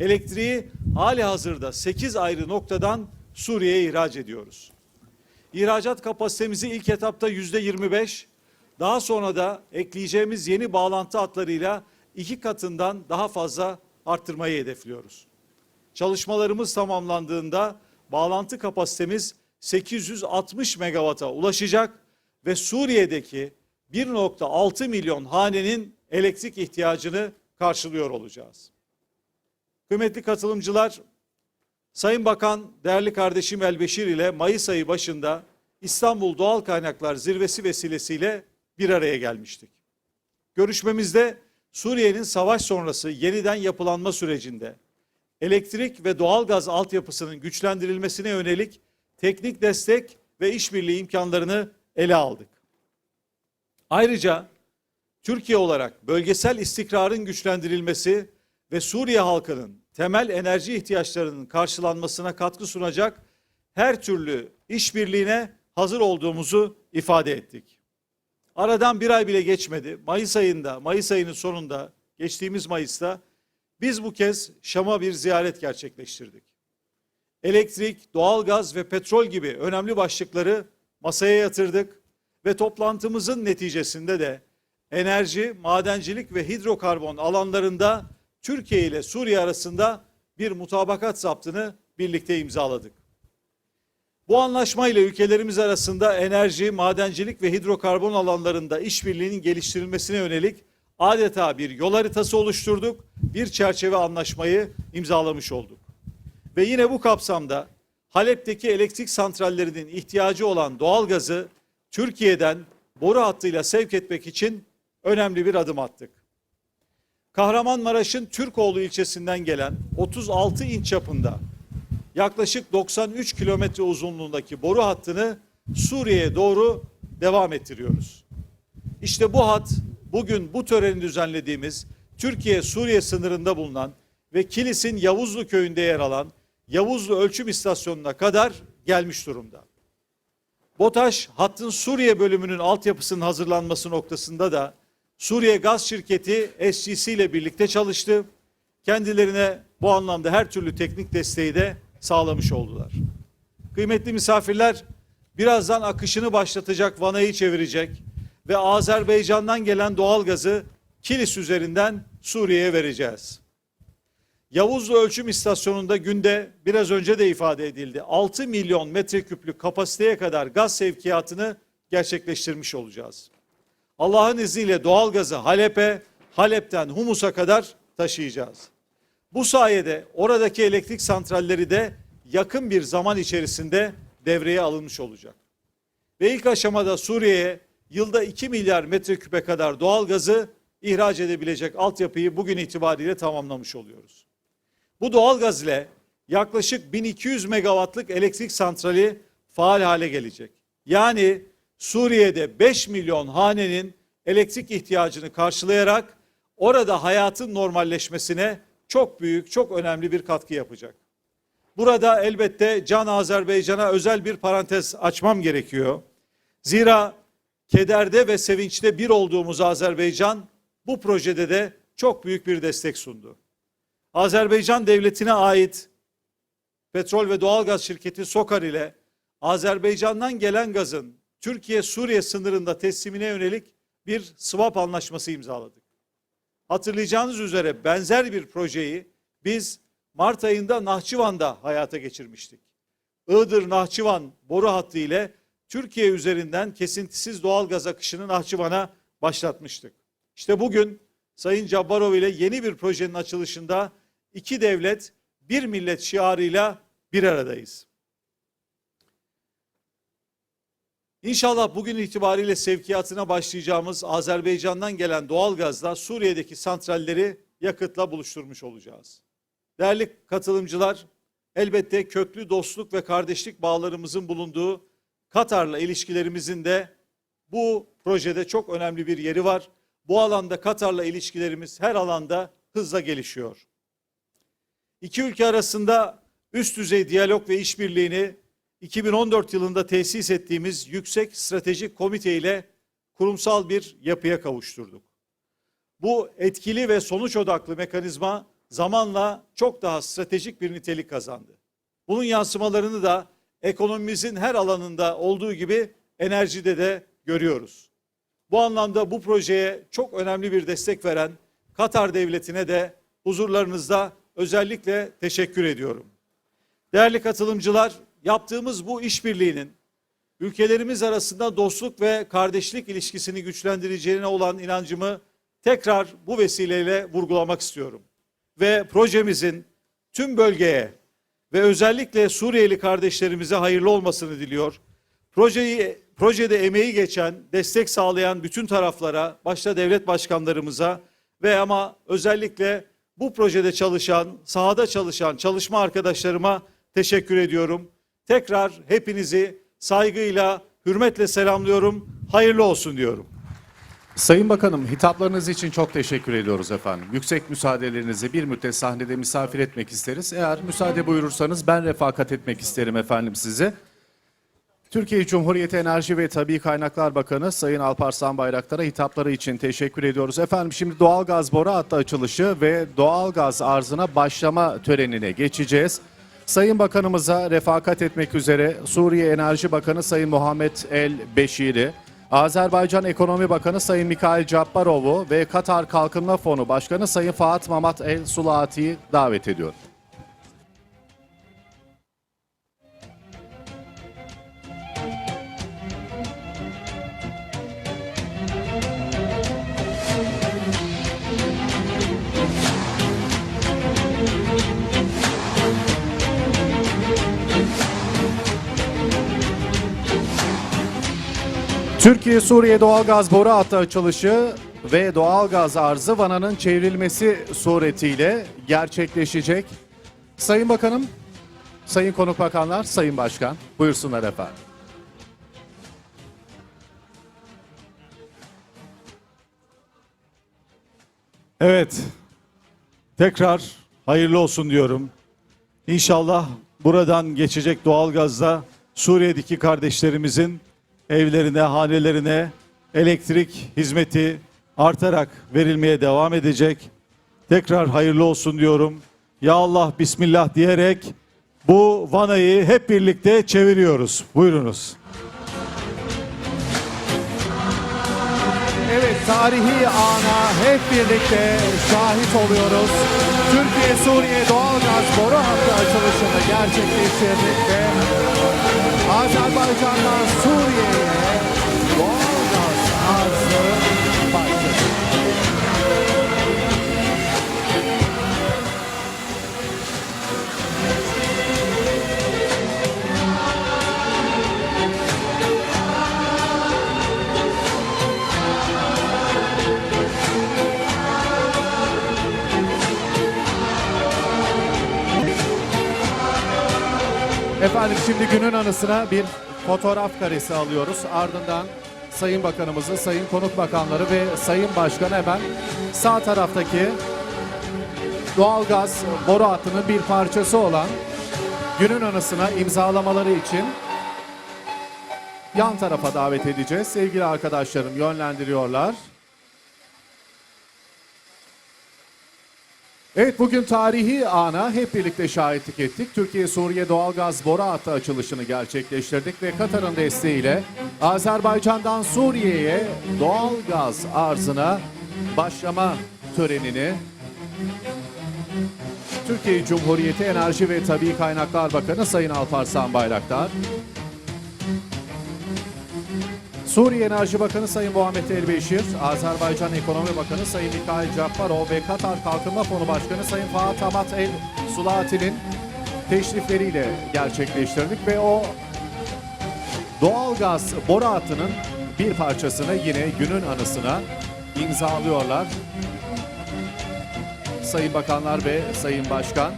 elektriği hali hazırda 8 ayrı noktadan Suriye'ye ihraç ediyoruz. İhracat kapasitemizi ilk etapta yüzde 25, daha sonra da ekleyeceğimiz yeni bağlantı hatlarıyla iki katından daha fazla arttırmayı hedefliyoruz. Çalışmalarımız tamamlandığında bağlantı kapasitemiz 860 megawata ulaşacak ve Suriye'deki 1.6 milyon hanenin elektrik ihtiyacını karşılıyor olacağız. Kıymetli katılımcılar, Sayın Bakan, değerli kardeşim Elbeşir ile Mayıs ayı başında İstanbul Doğal Kaynaklar Zirvesi vesilesiyle bir araya gelmiştik. Görüşmemizde Suriye'nin savaş sonrası yeniden yapılanma sürecinde elektrik ve doğalgaz altyapısının güçlendirilmesine yönelik teknik destek ve işbirliği imkanlarını ele aldık. Ayrıca Türkiye olarak bölgesel istikrarın güçlendirilmesi ve Suriye halkının temel enerji ihtiyaçlarının karşılanmasına katkı sunacak her türlü işbirliğine hazır olduğumuzu ifade ettik. Aradan bir ay bile geçmedi. Mayıs ayında, Mayıs ayının sonunda, geçtiğimiz Mayıs'ta biz bu kez Şam'a bir ziyaret gerçekleştirdik. Elektrik, doğalgaz ve petrol gibi önemli başlıkları masaya yatırdık ve toplantımızın neticesinde de enerji, madencilik ve hidrokarbon alanlarında Türkiye ile Suriye arasında bir mutabakat zaptını birlikte imzaladık. Bu anlaşmayla ülkelerimiz arasında enerji, madencilik ve hidrokarbon alanlarında işbirliğinin geliştirilmesine yönelik adeta bir yol haritası oluşturduk, bir çerçeve anlaşmayı imzalamış olduk. Ve yine bu kapsamda Halep'teki elektrik santrallerinin ihtiyacı olan doğalgazı Türkiye'den boru hattıyla sevk etmek için önemli bir adım attık. Kahramanmaraş'ın Türkoğlu ilçesinden gelen 36 inç çapında yaklaşık 93 kilometre uzunluğundaki boru hattını Suriye'ye doğru devam ettiriyoruz. İşte bu hat bugün bu töreni düzenlediğimiz Türkiye-Suriye sınırında bulunan ve Kilis'in Yavuzlu köyünde yer alan Yavuzlu Ölçüm İstasyonu'na kadar gelmiş durumda. BOTAŞ hattın Suriye bölümünün altyapısının hazırlanması noktasında da Suriye Gaz Şirketi SGC ile birlikte çalıştı. Kendilerine bu anlamda her türlü teknik desteği de sağlamış oldular. Kıymetli misafirler, birazdan akışını başlatacak vanayı çevirecek ve Azerbaycan'dan gelen doğalgazı Kilis üzerinden Suriye'ye vereceğiz. Yavuzlu Ölçüm İstasyonu'nda günde biraz önce de ifade edildi 6 milyon metreküplük kapasiteye kadar gaz sevkiyatını gerçekleştirmiş olacağız. Allah'ın izniyle doğalgazı Halep'e, Halep'ten Humus'a kadar taşıyacağız. Bu sayede oradaki elektrik santralleri de yakın bir zaman içerisinde devreye alınmış olacak. Ve ilk aşamada Suriye'ye yılda 2 milyar metreküpe kadar doğalgazı ihraç edebilecek altyapıyı bugün itibariyle tamamlamış oluyoruz. Bu doğalgaz ile yaklaşık 1200 megawattlık elektrik santrali faal hale gelecek. Yani Suriye'de 5 milyon hanenin elektrik ihtiyacını karşılayarak orada hayatın normalleşmesine çok büyük, çok önemli bir katkı yapacak. Burada elbette Can Azerbaycan'a özel bir parantez açmam gerekiyor. Zira kederde ve sevinçte bir olduğumuz Azerbaycan bu projede de çok büyük bir destek sundu. Azerbaycan devletine ait petrol ve doğalgaz şirketi Sokar ile Azerbaycan'dan gelen gazın Türkiye-Suriye sınırında teslimine yönelik bir swap anlaşması imzaladık. Hatırlayacağınız üzere benzer bir projeyi biz Mart ayında Nahçıvan'da hayata geçirmiştik. Iğdır-Nahçıvan boru hattı ile Türkiye üzerinden kesintisiz doğal gaz akışını Nahçıvan'a başlatmıştık. İşte bugün Sayın Cabbarov ile yeni bir projenin açılışında iki devlet bir millet şiarıyla bir aradayız. İnşallah bugün itibariyle sevkiyatına başlayacağımız Azerbaycan'dan gelen doğalgazla Suriye'deki santralleri yakıtla buluşturmuş olacağız. Değerli katılımcılar, elbette köklü dostluk ve kardeşlik bağlarımızın bulunduğu Katar'la ilişkilerimizin de bu projede çok önemli bir yeri var. Bu alanda Katar'la ilişkilerimiz her alanda hızla gelişiyor. İki ülke arasında üst düzey diyalog ve işbirliğini 2014 yılında tesis ettiğimiz Yüksek Stratejik Komite ile kurumsal bir yapıya kavuşturduk. Bu etkili ve sonuç odaklı mekanizma zamanla çok daha stratejik bir nitelik kazandı. Bunun yansımalarını da ekonomimizin her alanında olduğu gibi enerjide de görüyoruz. Bu anlamda bu projeye çok önemli bir destek veren Katar Devleti'ne de huzurlarınızda özellikle teşekkür ediyorum. Değerli katılımcılar, yaptığımız bu işbirliğinin ülkelerimiz arasında dostluk ve kardeşlik ilişkisini güçlendireceğine olan inancımı tekrar bu vesileyle vurgulamak istiyorum. Ve projemizin tüm bölgeye ve özellikle Suriyeli kardeşlerimize hayırlı olmasını diliyor. Projeyi projede emeği geçen, destek sağlayan bütün taraflara, başta devlet başkanlarımıza ve ama özellikle bu projede çalışan, sahada çalışan çalışma arkadaşlarıma teşekkür ediyorum. Tekrar hepinizi saygıyla, hürmetle selamlıyorum. Hayırlı olsun diyorum. Sayın Bakanım, hitaplarınız için çok teşekkür ediyoruz efendim. Yüksek müsaadelerinizi bir müddet sahnede misafir etmek isteriz. Eğer müsaade buyurursanız ben refakat etmek isterim efendim size. Türkiye Cumhuriyeti Enerji ve Tabii Kaynaklar Bakanı Sayın Alparslan Bayraktar'a hitapları için teşekkür ediyoruz. Efendim şimdi doğalgaz boru hattı açılışı ve doğalgaz arzına başlama törenine geçeceğiz. Sayın Bakanımıza refakat etmek üzere Suriye Enerji Bakanı Sayın Muhammed El Beşiri, Azerbaycan Ekonomi Bakanı Sayın Mikhail Cabbarov'u ve Katar Kalkınma Fonu Başkanı Sayın Fahat Mamat El Sulati'yi davet ediyorum. Türkiye-Suriye doğalgaz boru hattı açılışı ve doğalgaz arzı vananın çevrilmesi suretiyle gerçekleşecek. Sayın Bakanım, Sayın Konuk Bakanlar, Sayın Başkan buyursunlar efendim. Evet, tekrar hayırlı olsun diyorum. İnşallah buradan geçecek doğalgazda Suriye'deki kardeşlerimizin evlerine, hanelerine elektrik hizmeti artarak verilmeye devam edecek. Tekrar hayırlı olsun diyorum. Ya Allah Bismillah diyerek bu vanayı hep birlikte çeviriyoruz. Buyurunuz. Tarihi ana hep birlikte şahit oluyoruz. Türkiye-Suriye doğalgaz boru hattı açılışını gerçekleştirdik ve Azerbaycan'dan Suriye'ye doğalgaz arzı başladı. Efendim şimdi günün anısına bir fotoğraf karesi alıyoruz. Ardından Sayın Bakanımızı, Sayın Konuk Bakanları ve Sayın Başkan hemen sağ taraftaki doğalgaz boru hattının bir parçası olan günün anısına imzalamaları için yan tarafa davet edeceğiz. Sevgili arkadaşlarım yönlendiriyorlar. Evet bugün tarihi ana hep birlikte şahitlik ettik. Türkiye-Suriye doğalgaz boru hattı açılışını gerçekleştirdik ve Katar'ın desteğiyle Azerbaycan'dan Suriye'ye doğalgaz arzına başlama törenini Türkiye Cumhuriyeti Enerji ve Tabii Kaynaklar Bakanı Sayın Alparslan Bayraktar, Suriye Enerji Bakanı Sayın Muhammed Elbeşir, Azerbaycan Ekonomi Bakanı Sayın Mikhail Cabbarov ve Katar Kalkınma Fonu Başkanı Sayın Fahat Amat El Sulati'nin teşrifleriyle gerçekleştirdik ve o doğalgaz boru hattının bir parçasını yine günün anısına imzalıyorlar. Sayın Bakanlar ve Sayın Başkan